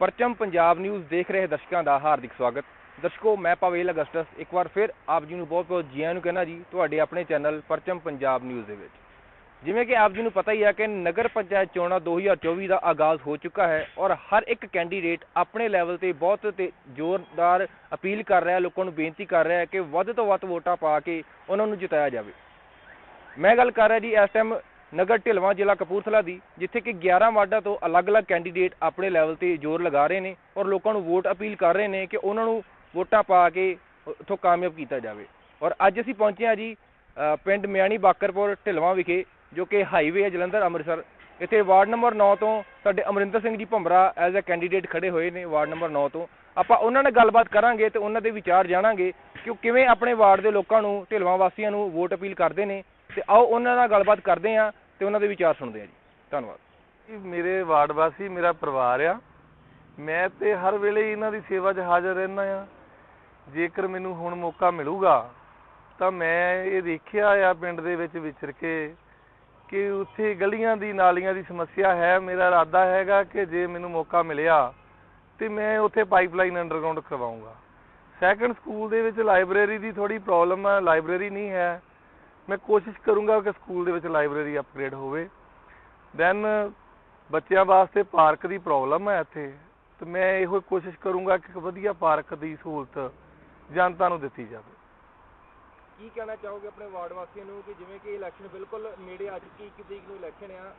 ਪਰਚਮ Punjab news ਦੇਖ ਰਹੇ ਦਰਸ਼ਕਾਂ ਦਾ ਹਾਰਦਿਕ ਸਵਾਗਤ। ਦਰਸ਼ਕੋ, ਮੈਂ ਪਵੇਲ ਅਗਸਟਸ। ਇੱਕ ਵਾਰ ਫਿਰ ਆਪ ਜੀ ਨੂੰ ਬਹੁਤ-ਬਹੁਤ ਜੀ ਆਇਆਂ ਨੂੰ ਕਹਿਣਾ ਜੀ, ਤੁਹਾਡੇ ਆਪਣੇ ਚੈਨਲ ਪਰਚਮ ਪੰਜਾਬ ਨਿਊਜ਼ ਦੇ ਵਿੱਚ। ਜਿਵੇਂ ਕਿ ਆਪ ਜੀ ਨੂੰ ਪਤਾ ਹੀ ਹੈ ਕਿ ਨਗਰ ਪੰਚਾਇਤ ਚੋਣਾਂ 2024 ਦਾ ਆਗਾਜ਼ ਹੋ ਚੁੱਕਾ ਹੈ ਔਰ ਹਰ ਇੱਕ ਕੈਂਡੀਡੇਟ ਆਪਣੇ ਲੈਵਲ ਤੇ ਬਹੁਤ ਤੇ ਜ਼ੋਰਦਾਰ ਅਪੀਲ ਕਰ ਰਿਹਾ, ਲੋਕਾਂ ਨੂੰ ਬੇਨਤੀ ਕਰ ਰਿਹਾ ਹੈ ਕਿ ਵੱਧ ਤੋਂ ਵੱਧ ਵੋਟਾਂ ਪਾ ਕੇ ਉਹਨਾਂ ਨੂੰ ਜਿਤਾਇਆ ਜਾਵੇ। ਮੈਂ ਗੱਲ ਕਰ ਰਿਹਾ ਜੀ, ਇਸ ਟਾਈਮ ਨਗਰ ਢਿਲਵਾਂ ਜ਼ਿਲ੍ਹਾ ਕਪੂਰਥਲਾ ਦੀ, ਜਿੱਥੇ ਕਿ 11 ਵਾਰਡਾਂ ਤੋਂ ਅਲੱਗ-ਅਲੱਗ ਕੈਂਡੀਡੇਟ ਆਪਣੇ ਲੈਵਲ ਤੇ ਜ਼ੋਰ ਲਗਾ ਰਹੇ ਨੇ ਔਰ ਲੋਕਾਂ ਨੂੰ ਵੋਟ ਅਪੀਲ ਕਰ ਰਹੇ ਨੇ ਕਿ ਉਹਨਾਂ ਨੂੰ ਵੋਟਾਂ ਪਾ ਕੇ ਉੱਥੋਂ ਕਾਮਯਾਬ ਕੀਤਾ ਜਾਵੇ। ਔਰ ਅੱਜ ਅਸੀਂ ਪਹੁੰਚੇ ਹਾਂ ਜੀ ਪਿੰਡ ਮਿਆਣੀ ਬਾਕਰਪੁਰ ਢਿਲਵਾਂ ਵਿਖੇ, ਜੋ ਕਿ ਹਾਈਵੇ ਹੈ ਜਲੰਧਰ, ਅੰਮ੍ਰਿਤਸਰ। ਇੱਥੇ ਵਾਰਡ ਨੰਬਰ 9 ਤੋਂ ਸਾਡੇ Amarinder Singh ji ਭੰਬਰਾ as a candidate ਖੜੇ ਹੋਏ ਨੇ ਵਾਰਡ ਨੰਬਰ 9 ਤੋਂ। ਆਪਾਂ ਉਹਨਾਂ ਨਾਲ ਗੱਲਬਾਤ ਕਰਾਂਗੇ ਤੇ ਉਹਨਾਂ ਦੇ ਵਿਚਾਰ ਜਾਣਾਂਗੇ ਕਿ ਉਹ ਕਿਵੇਂ ਆਪਣੇ ਵਾਰਡ ਦੇ ਲੋਕਾਂ ਨੂੰ, ਢਿਲਵਾਂ ਵਾਸੀਆਂ ਨੂੰ ਵੋਟ ਅਪੀਲ ਕਰਦੇ ਨੇ। ਤੇ ਆਓ ਉਹਨਾਂ ਨਾਲ ਗੱਲਬਾਤ ਕਰਦੇ ਹਾਂ ਤੇ ਉਹਨਾਂ ਦੇ ਵਿਚਾਰ ਸੁਣਦੇ ਹਾਂ ਜੀ। ਧੰਨਵਾਦ। ਇਹ ਮੇਰੇ ਵਾਰਡ ਵਾਸੀ ਮੇਰਾ ਪਰਿਵਾਰ ਆ। ਮੈਂ ਤੇ ਹਰ ਵੇਲੇ ਇਹਨਾਂ ਦੀ ਸੇਵਾ 'ਚ ਹਾਜ਼ਰ ਰਹਿਣਾ ਆ। ਜੇਕਰ ਮੈਨੂੰ ਹੁਣ ਮੌਕਾ ਮਿਲੂਗਾ, ਤਾਂ ਮੈਂ ਇਹ ਦੇਖਿਆ ਆ ਪਿੰਡ ਦੇ ਵਿੱਚ ਵਿਚਰ ਕੇ ਕਿ ਉੱਥੇ ਗਲੀਆਂ ਦੀ ਨਾਲੀਆਂ ਦੀ ਸਮੱਸਿਆ ਹੈ, ਮੇਰਾ ਇਰਾਦਾ ਹੈਗਾ ਕਿ ਜੇ ਮੈਨੂੰ ਮੌਕਾ ਮਿਲਿਆ, ਤੇ ਮੈਂ ਉੱਥੇ ਪਾਈਪਲਾਈਨ ਅੰਡਰਗਰਾਉਂਡ ਕਰਵਾਉਂਗਾ। ਸੈਕੰਡ ਸਕੂਲ ਦੇ ਵਿੱਚ ਲਾਇਬ੍ਰੇਰੀ ਦੀ ਥੋੜੀ ਪ੍ਰੋਬਲਮ ਹੈ ਲਾਇਬ੍ਰੇਰੀ ਨਹੀਂ ਹੈ। ਮੈਂ ਕੋਸ਼ਿਸ਼ ਕਰੂੰਗਾ ਕਿ ਸਕੂਲ ਦੇ ਵਿੱਚ ਲਾਇਬ੍ਰੇਰੀ ਅਪਗ੍ਰੇਡ ਹੋਵੇ। ਦੈਨ ਬੱਚਿਆਂ ਵਾਸਤੇ ਪਾਰਕ ਦੀ ਪ੍ਰੋਬਲਮ ਹੈ ਇੱਥੇ। ਤੇ ਮੈਂ ਇਹੋ ਕੋਸ਼ਿਸ਼ ਕਰੂੰਗਾ ਕਿ ਵਧੀਆ ਪਾਰਕ ਦੀ ਸਹੂਲਤ ਜਨਤਾ ਨੂੰ ਦਿੱਤੀ ਜਾਵੇ। ਕੀ ਕਹਿਣਾ ਚਾਹੋਗੇ ਆਪਣੇ ਵਾਰਡ ਵਾਸੀਆਂ ਨੂੰ ਕਿ ਜਿਵੇਂ ਕਿ ਇਲੈਕਸ਼ਨ ਬਿਲਕੁਲ ਨੇੜੇ ਆ ਚੁੱਕੀ 21 ਤਰੀਕ ਨੂੰ ਇਲੈਕਸ਼ਨ ਆ?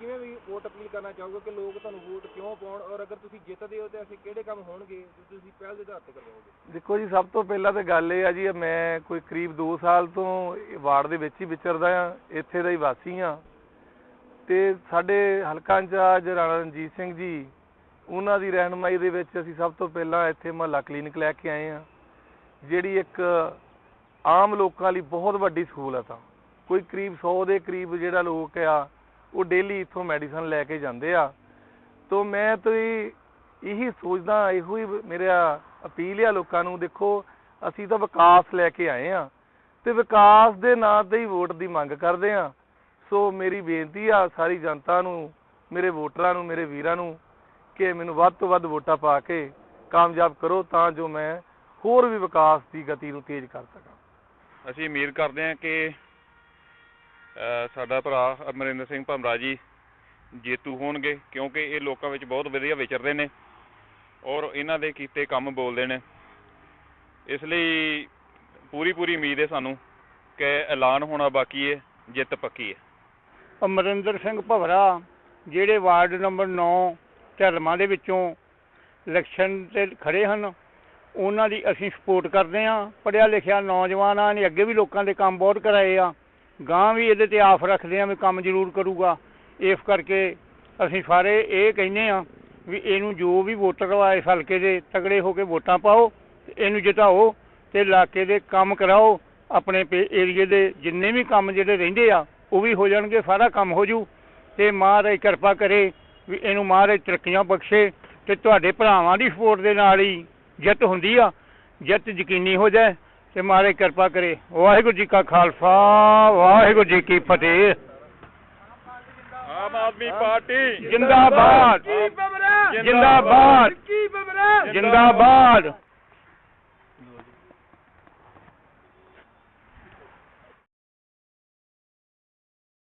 ਕਿਵੇਂ ਵੀ ਵੋਟ ਅਪੀਲ ਕਰਨਾ ਚਾਹੋਗੇ ਕਿ ਲੋਕ ਤੁਹਾਨੂੰ ਵੋਟ ਕਿਉਂ ਪਾਉਣ ਔਰ ਅਗਰ ਤੁਸੀਂ ਜਿੱਤਦੇ ਹੋ ਤੇ ਅਸੀਂ ਕਿਹੜੇ ਕੰਮ ਹੋਣਗੇ ਜੋ ਤੁਸੀਂ ਪਹਿਲ ਦੇ ਆਧਾਰ ਤੇ ਕਰਵਾਓਗੇ ਦੇਖੋ ਜੀ, ਸਭ ਤੋਂ ਪਹਿਲਾਂ ਤਾਂ ਗੱਲ ਇਹ ਆ ਜੀ, ਮੈਂ ਕੋਈ ਕਰੀਬ 2 ਸਾਲ ਤੋਂ ਵਾਰਡ ਦੇ ਵਿੱਚ ਹੀ ਵਿਚਰਦਾ ਆ, ਇੱਥੇ ਦਾ ਹੀ ਵਾਸੀ ਆ। ਤੇ ਸਾਡੇ ਹਲਕਾ ਇੰਚਾਰਜ ਰਾਣਾ ਰਣਜੀਤ ਸਿੰਘ ਜੀ, ਉਹਨਾਂ ਦੀ ਰਹਿਨਮਾਈ ਦੇ ਵਿੱਚ ਅਸੀਂ ਸਭ ਤੋਂ ਪਹਿਲਾਂ ਇੱਥੇ ਮਹੱਲਾ ਕਲੀਨਿਕ ਲੈ ਕੇ ਆਏ ਆ, ਜਿਹੜੀ ਇੱਕ ਆਮ ਲੋਕਾਂ ਲਈ ਬਹੁਤ ਵੱਡੀ ਸਹੂਲਤ ਆ। ਕੋਈ ਕਰੀਬ 100 ਦੇ ਕਰੀਬ ਜਿਹੜਾ ਲੋਕ ਆ ਉਹ ਡੇਲੀ ਇੱਥੋਂ ਮੈਡੀਸਨ ਲੈ ਕੇ ਜਾਂਦੇ ਆ। ਤੋਂ ਮੈਂ ਤਾਂ ਇਹੀ ਸੋਚਦਾ, ਇਹੋ ਹੀ ਮੇਰਾ ਅਪੀਲ ਆ ਲੋਕਾਂ ਨੂੰ, ਦੇਖੋ, ਅਸੀਂ ਤਾਂ ਵਿਕਾਸ ਲੈ ਕੇ ਆਏ ਆ। ਤੇ ਵਿਕਾਸ ਦੇ ਨਾਂ ਤੇ ਹੀ ਵੋਟ ਦੀ ਮੰਗ ਕਰਦੇ ਆ। ਸੋ ਮੇਰੀ ਬੇਨਤੀ ਆ ਸਾਰੀ ਜਨਤਾ ਨੂੰ, ਮੇਰੇ ਵੋਟਰਾਂ ਨੂੰ, ਮੇਰੇ ਵੀਰਾਂ ਨੂੰ, ਕਿ ਮੈਨੂੰ ਵੱਧ ਤੋਂ ਵੱਧ ਵੋਟਾਂ ਪਾ ਕੇ ਕਾਮਯਾਬ ਕਰੋ, ਤਾਂ ਜੋ ਮੈਂ ਹੋਰ ਵੀ ਵਿਕਾਸ ਦੀ ਗਤੀ ਨੂੰ ਤੇਜ਼ ਕਰ ਸਕਾਂ। ਅਸੀਂ ਉਮੀਦ ਕਰਦੇ ਹਾਂ ਕਿ ਸਾਡਾ ਭਰਾ ਅਮਰਿੰਦਰ ਸਿੰਘ ਭਮਰਾ ਜੀ ਜੇਤੂ ਹੋਣਗੇ ਕਿਉਂਕਿ ਇਹ ਲੋਕਾਂ ਵਿੱਚ ਬਹੁਤ ਵਧੀਆ ਵਿਚਰਦੇ ਨੇ ਔਰ ਇਹਨਾਂ ਦੇ ਕੀਤੇ ਕੰਮ ਬੋਲਦੇ ਨੇ। ਇਸ ਲਈ ਪੂਰੀ ਪੂਰੀ ਉਮੀਦ ਹੈ ਸਾਨੂੰ ਕਿ ਐਲਾਨ ਹੋਣਾ ਬਾਕੀ ਹੈ, ਜਿੱਤ ਪੱਕੀ ਹੈ। ਅਮਰਿੰਦਰ ਸਿੰਘ ਭਵਰਾ ਜਿਹੜੇ ਵਾਰਡ ਨੰਬਰ 9 ਢਲਮਾ ਦੇ ਵਿੱਚੋਂ ਇਲੈਕਸ਼ਨ ਤੇ ਖੜੇ ਹਨ, ਉਹਨਾਂ ਦੀ ਅਸੀਂ ਸਪੋਰਟ ਕਰਦੇ ਹਾਂ। ਪੜਿਆ ਲਿਖਿਆ ਨੌਜਵਾਨਾਂ ਨੇ ਅੱਗੇ ਵੀ ਲੋਕਾਂ ਦੇ ਕੰਮ ਬਹੁਤ ਕਰਾਏ ਆ। ਗਾਂ ਵੀ ਇਹਦੇ ਤੇ ਆਫ ਰੱਖਦੇ ਆ ਵੀ ਕੰਮ ਜ਼ਰੂਰ ਕਰੂਗਾ। ਇਸ ਕਰਕੇ ਅਸੀਂ ਸਾਰੇ ਇਹ ਕਹਿੰਦੇ ਆ ਵੀ ਇਹਨੂੰ ਜੋ ਵੀ ਵੋਟਰ ਆ ਇਸ ਹਲਕੇ ਦੇ ਤਗੜੇ ਹੋ ਕੇ ਵੋਟਾਂ ਪਾਓ ਤੇ ਇਹਨੂੰ ਜਿਤਾਓ ਤੇ ਇਲਾਕੇ ਦੇ ਕੰਮ ਕਰਾਓ। ਆਪਣੇ ਏਰੀਏ ਦੇ ਜਿੰਨੇ ਵੀ ਕੰਮ ਜਿਹੜੇ ਰਹਿੰਦੇ ਆ, ਉਹ ਵੀ ਹੋ ਜਾਣਗੇ, ਸਾਰਾ ਕੰਮ ਹੋ ਜੂ। ਤੇ ਮਹਾਰਾਜ ਕਿਰਪਾ ਕਰੇ ਵੀ ਇਹਨੂੰ ਮਹਾਰਾਜ ਤਰੱਕੀਆਂ ਬਖਸ਼ੇ ਤੇ ਤੁਹਾਡੇ ਭਰਾਵਾਂ ਦੀ ਸਪੋਰਟ ਦੇ ਨਾਲ ਹੀ ਜਿੱਤ ਹੁੰਦੀ ਆ। ਜਿੱਤ ਯਕੀਨੀ ਹੋ ਜਾਏ ਤੇ ਮਹਾਰਾਜ ਕਿਰਪਾ ਕਰੇ। ਵਾਹਿਗੁਰੂ ਜੀ ਕਾ ਖਾਲਸਾ ਵਾਹਿਗੁਰੂ ਜੀ ਕੀ ਫਤਿਹ। ਆਮ ਆਦਮੀ ਪਾਰਟੀ ਜਿੰਦਾਬਾਦ। ਜਿੰਦਾਬਾਦ। ਜਿੰਦਾਬਾਦ।